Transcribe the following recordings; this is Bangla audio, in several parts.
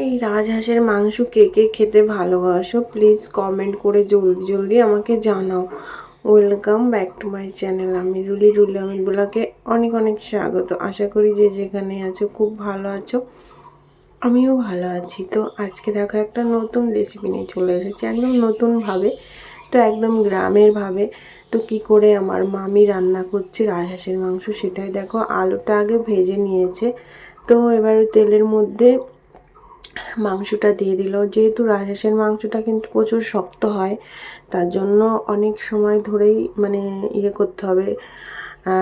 এই রাজহাঁসের মাংস কে কে খেতে ভালোবাসো প্লিজ কমেন্ট করে জলদি জলদি আমাকে জানাও। Welcome back to my channel আমি রুলি রুলি আমি বলাকে অনেক অনেক স্বাগত। আশা করি যে যেখানে আছো খুব ভালো আছো, আমিও ভালো আছি। তো আজকে দেখো একটা নতুন রেসিপি নিয়ে চলে এসেছি, একদম নতুনভাবে তো একদম গ্রামের ভাবে। তো কি করে আমার মামি রান্না করছে রাজহাঁসের মাংস সেটাই দেখো, আলুটা আগে ভেজে নিয়েছে। তো এবার তেলের মধ্যে মাংসটা দিয়ে দিল। যেহেতু রাজহাঁসের মাংসটা কিন্তু প্রচুর শক্ত হয়, তার জন্য অনেক সময় ধরেই মানে ইয়ে করতে হবে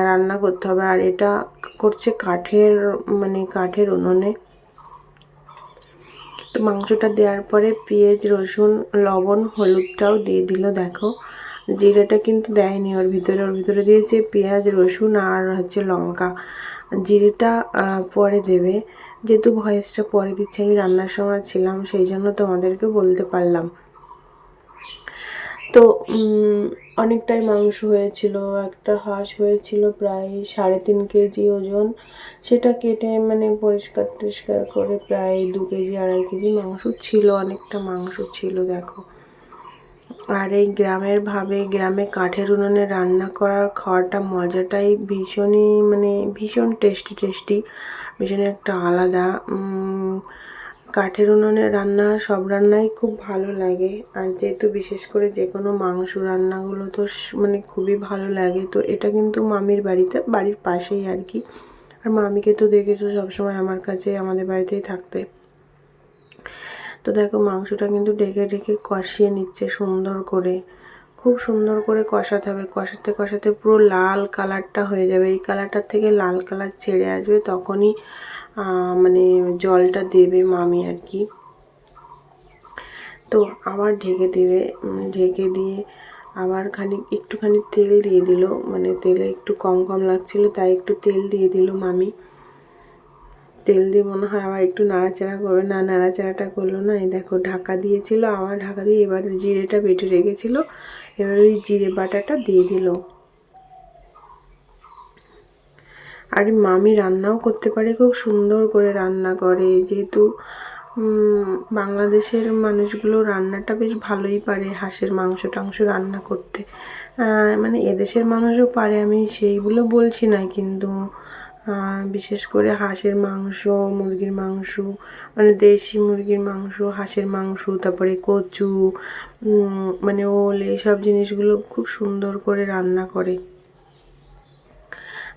রান্না করতে হবে। আর এটা করছে কাঠের মানে কাঠের উনুনে। তো মাংসটা দেওয়ার পরে পেঁয়াজ, রসুন, লবণ, হলুদটাও দিয়ে দিল, দেখো। জিরেটা কিন্তু দেয়নি ওর ভিতরে ওর ভিতরে দিয়েছে পেঁয়াজ, রসুন আর হচ্ছে লঙ্কা। জিরেটা পরে দেবে। যেহেতু ভয়েসটা পরে দিচ্ছে আমি রান্নার সময় ছিলাম, সেই জন্য তোমাদেরকে বলতে পারলাম। তো অনেকটাই মাংস হয়েছিল, একটা হাঁস হয়েছিল, প্রায় সাড়ে তিন কেজি ওজন। সেটা কেটে মানে পরিষ্কার টরিষ্কার করে প্রায় দু কেজি, আড়াই কেজি মাংস ছিল, অনেকটা মাংস ছিল, দেখো। আর এই গ্রামের ভাবে গ্রামে কাঠের উনুনে রান্না করার খাওয়াটা মজাটাই ভীষণই মানে ভীষণ টেস্টি টেস্টি ভীষণ একটা আলাদা। কাঠের উনুনে রান্না সব রান্নাই খুব ভালো লাগে। আর যেহেতু বিশেষ করে যে কোনো মাংস রান্নাগুলো তো মানে খুবই ভালো লাগে, তো এটা কিন্তু মামির বাড়িতে, বাড়ির পাশেই আর কি। আর মামিকে তো দেখেছ সবসময় আমার কাছে আমাদের বাড়িতেই থাকতে। তো দেখো মাংসটা কিন্তু ঢেকে ঢেকে কষিয়ে নিচ্ছে সুন্দর করে। খুব সুন্দর করে কষাতে হবে। কষাতে কষাতে পুরো লাল কালারটা হয়ে যাবে। এই কালারটার থেকে লাল কালার ছেড়ে আসবে তখনই মানে জলটা দেবে মামি আর কি। তো আবার ঢেকে দেবে ঢেকে দিয়ে আবার খানিক, একটুখানি তেল দিয়ে দিল। মানে তেলে একটু কম কম লাগছিল, তাই একটু তেল দিয়ে দিল মামি। তেল দিয়ে মনে হয় আবার একটু নাড়াচাড়া করবে। না, নাড়াচাড়াটা করল না। এই দেখো, ঢাকা দিয়েছিল, আবার ঢাকা দিয়ে এবার জিরেটা বেটে রেখেছিল। এবার ওই জিরে বাটাটা দিয়ে দিল। আর মামি রান্নাও করতে পারে, খুব সুন্দর করে রান্না করে। যেহেতু বাংলাদেশের মানুষগুলো রান্নাটা বেশ ভালোই পারে, হাঁসের মাংস টাংস রান্না করতে। মানে এদেশের মানুষও পারে, আমি সেইগুলো বলছি না, কিন্তু বিশেষ করে হাঁসের মাংস, মুরগির মাংস মানে দেশি মুরগির মাংস, হাঁসের মাংস, তারপরে কচু মানে ওল, এইসব জিনিসগুলো খুব সুন্দর করে রান্না করে।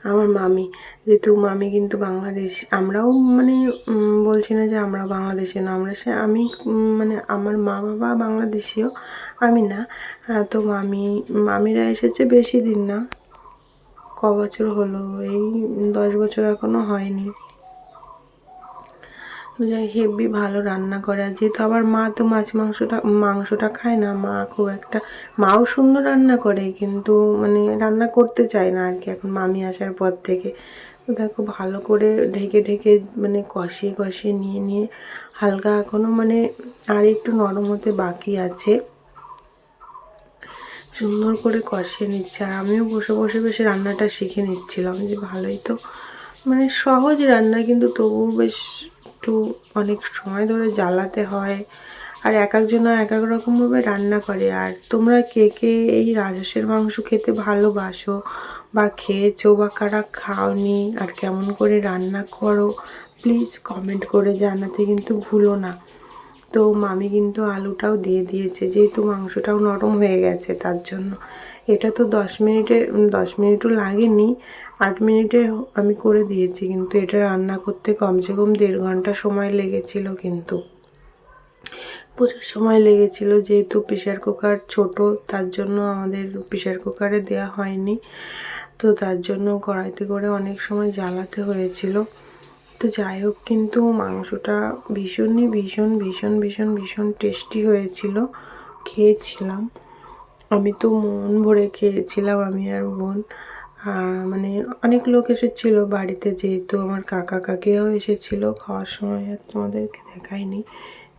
আমার মামি, যেহেতু মামি কিন্তু বাংলাদেশ, আমরাও মানে বলছি না যে আমরা বাংলাদেশে না, আমরা সে, আমি মানে আমার মা বাবা বাংলাদেশীয়, আমি না। তো মামি, মামিরা এসেছে বেশি দিন না। ক বছর হলো, এই দশ বছর এখনও হয়নি। যাই হেভি ভালো রান্না করে। আর যেহেতু আবার মা তো মাছ মাংসটা মাংসটা খায় না, মা খুব একটা, মাও সুন্দর রান্না করে, কিন্তু মানে রান্না করতে চায় না আর কি এখন মামি আসার পর থেকে। তো দেখো, ভালো করে ঢেকে ঢেকে মানে কষিয়ে কষিয়ে নিয়ে নিয়ে হালকা এখনও মানে আর একটু নরম হতে বাকি আছে। সুন্দর করে কষিয়ে নিচ্ছে। আর আমিও বসে বসে বসে রান্নাটা শিখে নিচ্ছিলাম যে ভালোই তো। মানে সহজ রান্না কিন্তু তবুও বেশ একটু অনেক সময় ধরে জ্বালাতে হয়। আর এক একজন এক এক রকমভাবে রান্না করে। আর তোমরা কে কে এই রাজহাঁসের মাংস খেতে ভালোবাসো বা খেয়েছো বা কারা খাওনি আর কেমন করে রান্না করো প্লিজ কমেন্ট করে জানাতে কিন্তু ভুলো না। তো মামি কিন্তু আলুটাও দিয়ে দিয়েছে, যেহেতু মাংসটাও নরম হয়ে গেছে তার জন্য। এটা তো দশ মিনিটে দশ মিনিটও লাগেনি, আট মিনিটে আমি করে দিয়েছি, কিন্তু এটা রান্না করতে কমসে কম দেড় ঘণ্টা সময় লেগেছিল কিন্তু। প্রচুর সময় লেগেছিল, যেহেতু প্রেশার কুকার ছোট, তার জন্য আমাদের প্রেশার কুকারে দেওয়া হয়নি। তো তার জন্য কড়াইতে করে অনেক সময় জ্বালাতে হয়েছিল। তো যাই হোক, কিন্তু মাংসটা ভীষণই ভীষণ ভীষণ ভীষণ ভীষণ টেস্টি হয়েছিল। খেয়েছিলাম। আমি তো মন ভরে খেয়েছিলাম, আমি আর বোন। মানে অনেক লোক এসেছিল বাড়িতে, যেহেতু আমার কাকা, কাকিরাও এসেছিল। খাওয়ার সময় আর তোমাদেরকে দেখাইনি।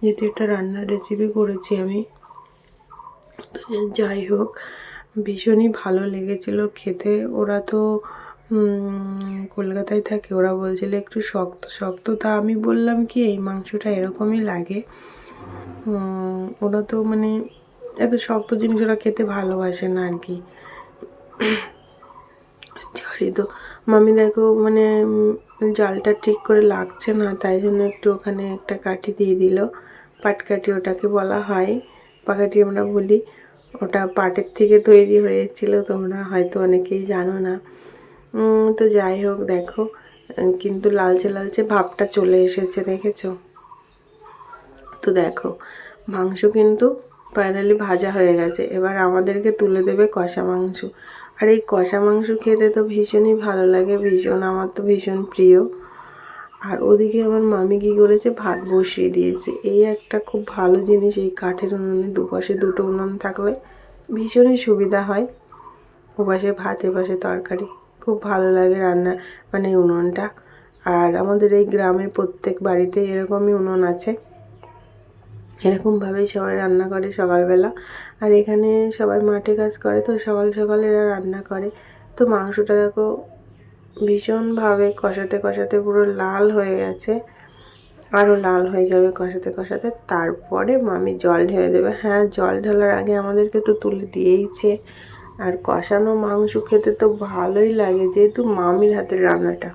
যেহেতু একটা রান্নার রেসিপি করেছি আমি। যাই হোক, ভীষণই ভালো লেগেছিল। খেতে ওরা তো কলকাতায় থাকে। ওরা বলছিল একটু শক্ত শক্ত। তা আমি বললাম কি, এই মাংসটা এরকমই লাগে। ওরা তো মানে এত শক্ত জিনিস ওরা খেতে ভালোবাসে না আর কি। সরি তো, মামি দেখো মানে জালটা ঠিক করে লাগছে না, তাই জন্য একটু ওখানে একটা কাঠি দিয়ে দিল। পাটকাঠি ওটাকে বলা হয়। পাকাঠি আমরা বলি, ওটা পাটের থেকে তৈরি হয়েছিল, তোমরা হয়তো অনেকেই জানো না। তো যাই হোক, দেখো। কিন্তু লালচে লালচে ভাবটা চলে এসেছে, দেখেছ? তো দেখো, মাংস কিন্তু ফাইনালি ভাজা হয়ে গেছে। এবার আমাদেরকে তুলে দেবে কষা মাংস। আর এই কষা মাংস খেতে তো ভীষণই ভালো লাগে, ভীষণ, আমার তো ভীষণ প্রিয়। আর ওদিকে আমার মামি কী করেছে? ভাত বসিয়ে দিয়েছে। এই একটা খুব ভালো জিনিস, এই কাঠের উনুনে দুপাশে দুটো উনুন থাকলে ভীষণই সুবিধা হয়। ওপাশে ভাত, এপাশে তরকারি। খুব ভালো লাগে রান্না মানে উনুনটা। আর আমাদের এই গ্রামে প্রত্যেক বাড়িতে এরকমই উনুন আছে। এরকমভাবেই সবাই রান্না করে সকালবেলা। আর এখানে সবাই মাঠে কাজ করে তো সকাল সকাল এরা রান্না করে। তো মাংসটা দেখো ভীষণভাবে কষাতে কষাতে পুরো লাল হয়ে গেছে। আরও লাল হয়ে যাবে কষাতে কষাতে, তারপরে মামি জল ঢেলে দেবে। হ্যাঁ জল ঢালার আগে আমাদেরকে তো তুলে দিয়েইছে। আর কষানো মাংস খেতে তো ভালোই লাগে, যেহেতু মামির হাতের রান্নাটা।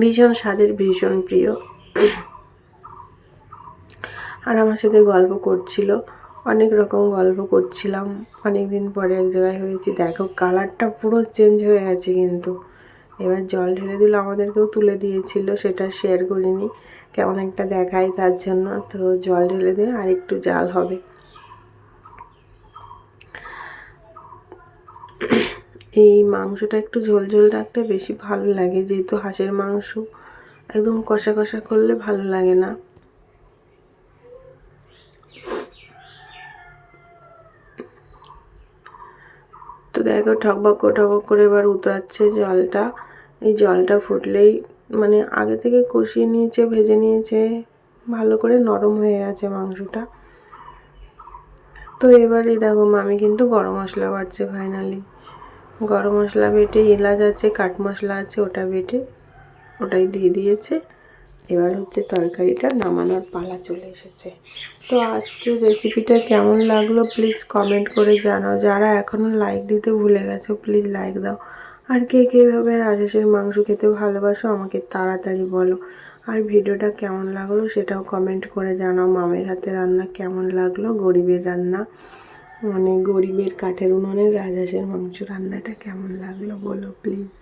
ভীষণ স্বাদের, ভীষণ প্রিয়। আর আমার সাথে গল্প করছিল, অনেক রকম গল্প করছিলাম। অনেক দিন পরে এক জায়গায় হয়েছি, দেখো কালারটা পুরো চেঞ্জ হয়ে গেছে কিন্তু। এবার জল ঢেলে দিল, আমাদেরকেও তুলে দিয়েছিল, সেটা শেয়ার করিনি। কেমন একটা দেখাই তার জন্য, তো জল ঢেলে দিয়ে আর একটু জাল হবে। এই মাংসটা একটু ঝোল ঝোল রাখলে বেশি ভালো লাগে, যেহেতু হাঁসের মাংস একদম কষা কষা করলে ভালো লাগে না। তো দেখো ঠকবক ঠকবক করে এবার উতরাচ্ছে জলটা। এই জলটা ফুটলেই মানে আগে থেকে কষিয়ে নিয়েছে, ভেজে নিয়েছে, ভালো করে নরম হয়ে গেছে মাংসটা। তো এবার দেখো মামি কিন্তু গরম মশলা বাড়ছে ফাইনালি গরম মশলা বেটে এলাচ আছে, কাঠ মশলা আছে, ওটা বেটে ওটাই দিয়ে দিয়েছে। এবার হচ্ছে তরকারিটা নামানোর পালা চলে এসেছে। তো আজকের রেসিপিটা কেমন লাগল প্লিজ কমেন্ট করে জানাও। যারা এখনও লাইক দিতে ভুলে গেছো প্লিজ লাইক দাও। আর কে কীভাবে রাজেশের মাংস খেতে ভালোবাসো আমাকে তাড়াতাড়ি বলো। আর ভিডিওটা কেমন লাগল সেটাও কমেন্ট করে জানাও। মামের হাতে রান্না কেমন লাগল? গরিবের রান্না মানে গরিবের কাঠের উনুনের রাজহাঁসের মাংস রান্নাটা কেমন লাগল বলো প্লিজ